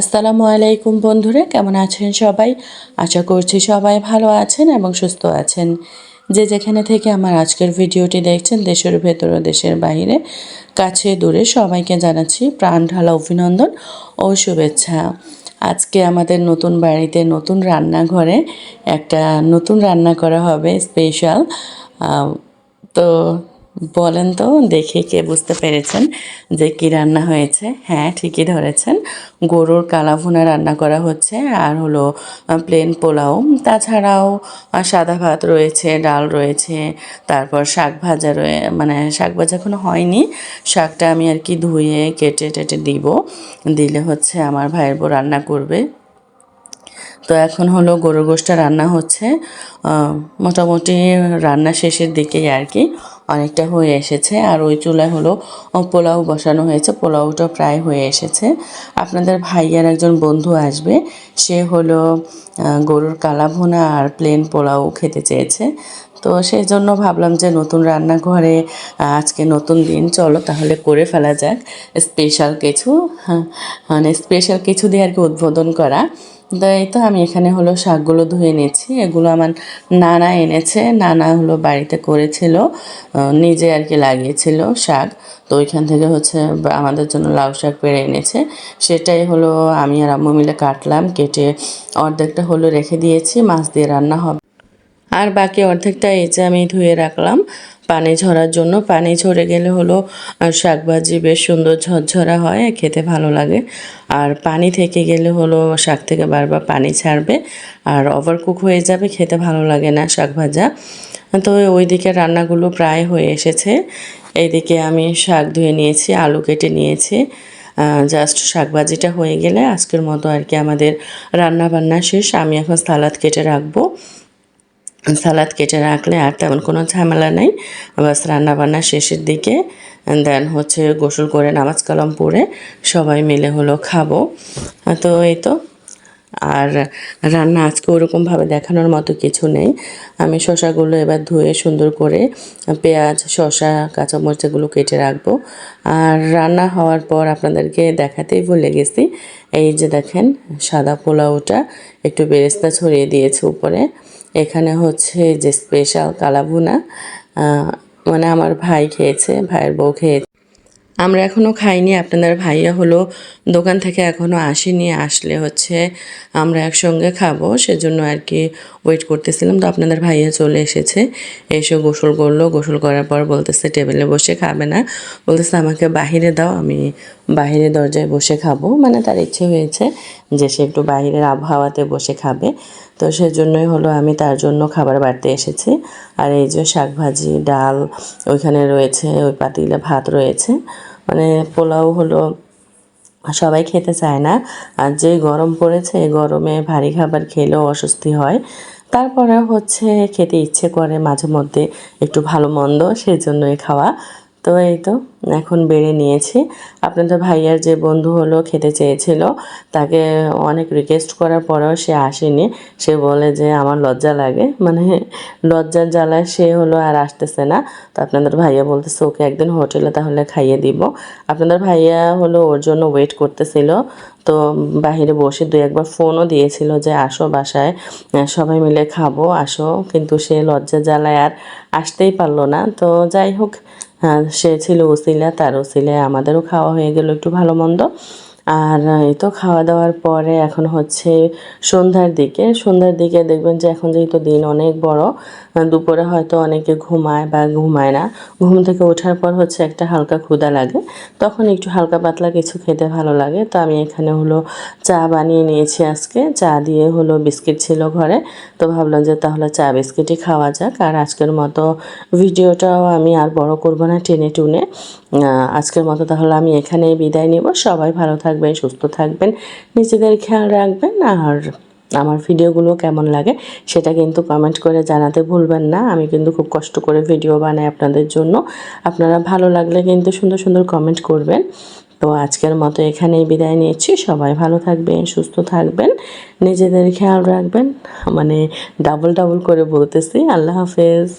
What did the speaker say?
আসসালামু আলাইকুম বন্ধুরা, কেমন আছেন সবাই? আশা করছি সবাই ভালো আছেন এবং সুস্থ আছেন। যে যেখানে থেকে আমার আজকের ভিডিওটি দেখছেন, দেশের ভেতর ও দেশের বাইরে, কাছে দূরে সবাইকে জানাচ্ছি প্রাণ ঢালা অভিনন্দন ও শুভেচ্ছা। আজকে আমাদের নতুন বাড়িতে নতুন রান্নাঘরে একটা নতুন রান্না করা হবে স্পেশাল। তো বলেন তো, দেখে কে বুঝতে পেরেছেন যে কি রান্না হয়েছে। হ্যাঁ ঠিকই ধরেছেন। গরুর কালাভুনা রান্না করা হচ্ছে আর হলো প্লেন পোলাও। তাছাড়াও সাদা ভাত রয়েছে, ডাল রয়েছে, তারপর শাক ভাজা রয়ে মানে শাক ভাজা এখনও হয়নি। শাকটা আমি আর কি ধুয়ে, কেটে টেটে দিব। দিলে হচ্ছে আমার ভাইয়ের বউ রান্না করবে। তো এখন হলো গরুর গোষ্ঠটা রান্না হচ্ছে। মোটামুটি রান্না শেষের দিকেই আর কি। অনেকটা হয়ে এসেছে। আর ওই চুলায় হলো পোলাও বসানো হয়েছে। পোলাওটা প্রায় হয়ে এসেছে। আপনাদের ভাইয়ার একজন বন্ধু আসবে। সে হলো গরুর কালা ভুনা আর প্লেন পোলাও খেতে চেয়েছে। তো সেই জন্য ভাবলাম যে নতুন রান্নাঘরে আজকে নতুন দিন চলো তাহলে করে ফেলা যাক। স্পেশাল কিছু হ্যাঁ, মানে স্পেশাল কিছু দিয়ে আর কি উদ্বোধন করা। এই তো আমি এখানে হলো শাকগুলো ধুয়ে নিচ্ছি এগুলো আমার নানা এনেছে, নানা হলো বাড়িতে করেছিল নিজে আর কি লাগিয়েছিল শাক। তো ওইখান থেকে হচ্ছে আমাদের জন্য লাউ শাক পেড়ে এনেছে। সেটাই হলো আমি আর আম্মু মিলে কাটলাম, কেটে অর্ধেকটা হলো রেখে দিয়েছি, মাছ দিয়ে রান্না হবে। আর বাকি অর্ধেকটা এই যে আমি ধুয়ে রাখলাম। পানি ঝরার জন্য পানি ঝরে গেলে হলো শাকভাজি বেশ সুন্দর ঝরঝরা হয়, খেতে ভালো লাগে। আর পানি থেকে গেলে হলো, শাক থেকে বারবার পানি ছাড়বে আর ওভারকুক হয়ে যাবে, খেতে ভালো লাগে না শাক ভাজা তো ওইদিকে রান্নাগুলো প্রায় হয়ে এসেছে। এইদিকে আমি শাক ধুয়ে নিয়েছি, আলু কেটে নিয়েছি। জাস্ট শাকভাজিটা হয়ে গেলে আজকের মতো আর কি আমাদের রান্না বান্না শেষ। আমি এখন সালাদ কেটে রাখব। সালাদ কেটে রাখলে আর তেমন কোনো ঝামেলা নেই। বাস রান্নাবান্না শেষের দিকে দেন হচ্ছে গোসল করে নামাজ কালাম পড়ে সবাই মিলে হলো খাব। তো এই তো। আর রান্না আজকে ওরকমভাবে দেখানোর মতো কিছু নেই। আমি শশাগুলো এবার ধুয়ে সুন্দর করে পেঁয়াজ শশা কাঁচামরিচ এগুলো কেটে রাখব। আর রান্না হওয়ার পর আপনাদেরকে দেখাতেই ভুলে গেছি। এই যে দেখেন, সাদা পোলাওটা একটু বেরেস্তা ছড়িয়ে দিয়েছে উপরে। এখানে হচ্ছে যে স্পেশাল কালাভুনা মানে আমার ভাই খেয়েছে, ভাইয়ের বউ খেয়েছে। আমরা এখনও খাইনি, আপনাদের ভাইয়া হলো দোকান থেকে এখনও আসেনি, আসলে হচ্ছে আমরা একসঙ্গে খাব, সেজন্য আর কি ওয়েট করতেছিলাম। তো আপনাদের ভাইয়া চলে এসেছে, এসে গোসল করল, গোসল করার পর বলতেছে টেবিলে বসে খাবে না। বলতেছে, আমাকে বাহিরে দাও, আমি বাহিরে দরজায় বসে খাব। মানে তার ইচ্ছে হয়েছে যে সে একটু বাইরের আবহাওয়াতে বসে খাবে। তো সেজন্যই হলো আমি তার জন্য খাবার বাড়তে এসেছি। আর এই যে শাক ভাজি ডাল, ওইখানে রয়েছে, ওই পাতিলে ভাত রয়েছে। মানে পোলাও হলো সবাই খেতে চায় না। আর যে গরম পড়েছে এই গরমে ভারী খাবার খেলেও অস্বস্তি হয়। তারপরে হচ্ছে খেতে ইচ্ছে করে মাঝে মধ্যে একটু ভালো মন্দ, সেজন্যই খাওয়া। তো এই তো, এখন বেড়ে নিয়েছি। আপনাদের ভাইয়ার যে বন্ধু হলো, খেতে চেয়েছিল, তাকে অনেক রিকোয়েস্ট করার পরেও সে আসেনি। সে বলে যে, আমার লজ্জা লাগে। মানে লজ্জার জ্বালায় সে হলো আর আসতেছে না। তো আপনাদের ভাইয়া বলতেছে, ওকে একদিন হোটেলে তাহলে খাইয়ে দিব। আপনাদের ভাইয়া হলো ওর জন্য ওয়েট করতেছিল। তো বাহিরে বসে দু একবার ফোনও দিয়েছিল যে, আসো বাসায় সবাই মিলে খাব, আসো। কিন্তু সে লজ্জা জ্বালায় আর আসতেই পারল না। তো যাই হোক হ্যাঁ সে ছিল ওসিলা তার ওসিলায় আমাদেরও খাওয়া হয়ে গেল একটু ভালো মন্দ। আর এই তো খাওয়া দাওয়ার পরে এখন হচ্ছে সন্ধ্যার দিকে। সন্ধ্যার দিকে দেখবেন যে এখন যেহেতু দিন অনেক বড় দুপুরে হয়তো অনেকে ঘুমায় বা ঘুমায় না। ঘুম থেকে ওঠার পর হচ্ছে একটা হালকা ক্ষুদা লাগে। তখন একটু হালকা পাতলা কিছু খেতে ভালো লাগে। তো আমি এখানে হলো চা বানিয়ে নিয়েছি আজকে। চা দিয়ে হলো বিস্কিট ছিল ঘরে। তো ভাবলাম যে তাহলে চা বিস্কিটই খাওয়া যাক। আর আজকের মতো ভিডিওটাও আমি আর বড় করব না টেনে টুনে। আজকের মতো তাহলে আমি এখানেই বিদায় নিব। সবাই ভালো থাকবেন, সুস্থ থাকবেন, নিজেদের খেয়াল রাখবেন আর আমার ভিডিওগুলো কেমন লাগে সেটা কিন্তু কমেন্ট করে জানাতে ভুলবেন না। আমি কিন্তু খুব কষ্ট করে ভিডিও বানাই আপনাদের জন্য। আপনারা ভালো লাগলে কিন্তু সুন্দর সুন্দর কমেন্ট করবেন। তো আজকের মতো এখানেই বিদায় নিচ্ছি। সবাই ভালো থাকবেন, সুস্থ থাকবেন, নিজেদের খেয়াল রাখবেন। মানে ডাবল ডাবল করে বলতেছি। আল্লাহ হাফেজ।